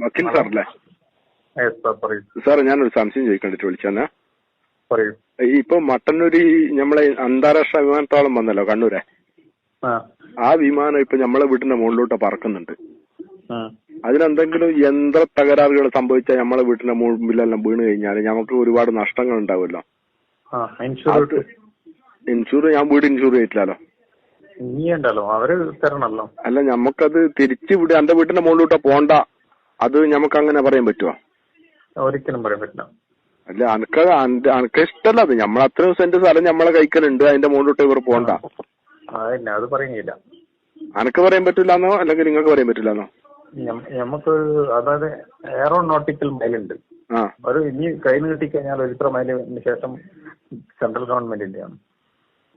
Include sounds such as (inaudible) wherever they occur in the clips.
വക്കീൽ സാർ അല്ലേ സാർ ഞാനൊരു സംശയം ചോദിക്കണ്ടിട്ട് വിളിച്ചാ പറയൂ. ഇപ്പൊ മട്ടന്നൂരി നമ്മളെ അന്താരാഷ്ട്ര വിമാനത്താവളം വന്നല്ലോ കണ്ണൂരെ? ആ. വിമാനം ഇപ്പൊ നമ്മളെ വീടിന്റെ മുകളിലോട്ട് പറക്കുന്നുണ്ട്. അതിനെന്തെങ്കിലും യന്ത്ര തകരാറുകൾ സംഭവിച്ചാൽ നമ്മളെ വീട്ടിന്റെ മുമ്പിലെല്ലാം വീണ് കഴിഞ്ഞാൽ നമുക്ക് ഒരുപാട് നഷ്ടങ്ങൾ ഉണ്ടാവുമല്ലോ ഇൻഷുർ ഞാൻ വീട് ഇൻഷുർ ചെയ്തിട്ടില്ലല്ലോ. നീ ഉണ്ടല്ലോ അവർ തരണല്ലോ. അല്ല നമുക്കത് തിരിച്ചു വിട് എന്റെ വീട്ടിന്റെ മുകളിലോട്ട് പോണ്ട. അത് നമുക്ക് അങ്ങനെ പറയാൻ പറ്റുമോ ഒരിക്കലും പറയാൻ പറ്റില്ല. അല്ല അനക്ക് അനക്ക് ഇഷ്ടല്ല. അത് നമ്മൾ അത്രയും സെന്റ് സ്ഥലം നമ്മളെ കഴിക്കലുണ്ട് അതിന്റെ മുകളിലോട്ട് ഇവർ പോണ്ട. അത് പറയുന്നില്ല അനക്ക് പറയാൻ പറ്റില്ലാന്നോ? അല്ലെങ്കിൽ നിങ്ങൾക്ക് പറയാൻ പറ്റില്ലാന്നോ? നമുക്ക് അതായത് എയറോനോട്ടിക്കൽ മൈലുണ്ട് അത് ഒരു ഇനി കൈ നീട്ടി കഴിഞ്ഞാൽ ഒരു ഇത്ര മൈലിന് ശേഷം സെൻട്രൽ ഗവൺമെന്റിന്റെയാണ്.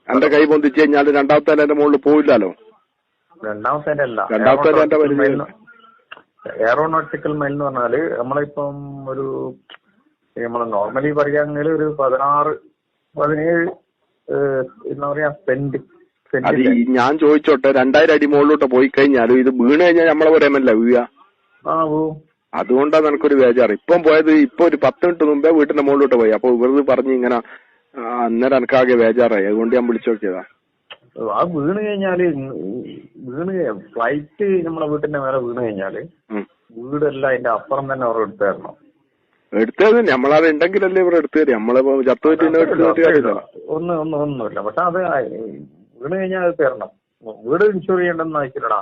എന്റെ കൈ പൊന്തിച്ചു കഴിഞ്ഞാൽ രണ്ടാമത്തെ മുകളിൽ പോയില്ലല്ലോ രണ്ടാമത്തെ അല്ല. രണ്ടാമത്തെ എയറോനോട്ടിക്കൽ മൈൽ എന്ന് പറഞ്ഞാൽ നമ്മളിപ്പം ഒരു നമ്മൾ നോർമലി പറയുകയാണെങ്കിൽ ഒരു പതിനാറ് പതിനേഴ് എന്താ പറയാ സെന്റ് അത് ഈ ഞാൻ ചോദിച്ചോട്ടെ രണ്ടായിരം അടി മുകളിലോട്ട് പോയി കഴിഞ്ഞാലും ഇത് വീണ് കഴിഞ്ഞാൽ നമ്മളെ പറയാമല്ല വീഴ? ആ അതുകൊണ്ടാണ് എനിക്കൊരു ബേജാറ്. ഇപ്പം പോയത് ഇപ്പൊ ഒരു പത്ത് മിനിറ്റ് മുമ്പേ വീട്ടിന്റെ മുകളിലോട്ട് പോയി. അപ്പൊ ഇവർ പറഞ്ഞു ഇങ്ങനെ അന്നേരം എനിക്കാകെ ബേജാറായി. അതുകൊണ്ട് ഞാൻ വിളിച്ചു നോക്കിയതാ ആ വീണ് കഴിഞ്ഞാൽ വീണ് ഫ്ലൈറ്റ് നമ്മളെ വീട്ടിന്റെ മേലെ വീണ് കഴിഞ്ഞാൽ വീടല്ല അതിന്റെ അപ്പുറം തന്നെ അവർ എടുത്തു തരണം. എടുത്തത് നമ്മളത് ഉണ്ടെങ്കിലല്ലേ ഇവർ എടുത്തു തരും. നമ്മളിപ്പോ ചത്തു കാര്യമില്ല ഒന്ന് ഒന്ന് ഒന്നുമില്ല. പക്ഷെ അത് വീണ് കഴിഞ്ഞാൽ അത് തരണം. വീട് ഇൻഷുർ ചെയ്യണ്ടെന്ന് ആയിക്കില്ലടാ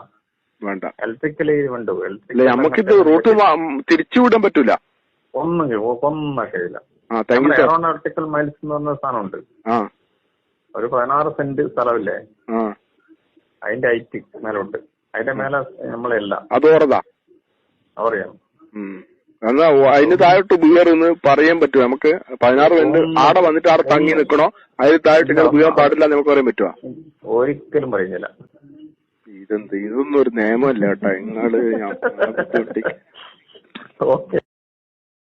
വേണ്ട. ഇലക്ട്രിക്കലി വേണ്ടു നമുക്കിത് റൂട്ട് തിരിച്ചു വിടാൻ പറ്റൂല. ഒന്നും ഒന്നും കഴിയില്ല സാർ മൈൽസ് എന്ന് പറഞ്ഞ സാധനമുണ്ട്. ആ. ഒരു പതിനാറ് സെന്റ് സ്ഥലമില്ലേ? അതിന്റെ ഹൈറ്റ് മേലുണ്ട് അതിന്റെ മേലെ നമ്മളല്ല അത് ഓറതാ അറിയാം. എന്നാ അതിന് താഴോട്ട് വീറെന്ന് പറയാൻ പറ്റുമോ? നമുക്ക് പതിനാറ് സെന്റ് ആടെ വന്നിട്ട് ആടെ തങ്ങി നിൽക്കണോ? അതിന് താഴോട്ട് ഇങ്ങനെ വീഴാൻ പാടില്ല നമുക്ക് പറയാൻ പറ്റുമോ? ഒരിക്കലും പറയുന്നില്ല. ഇതെന്ത് ഇതൊന്നും ഒരു നിയമമല്ല കേട്ടോ. നിങ്ങൾ ഓക്കെ (laughs)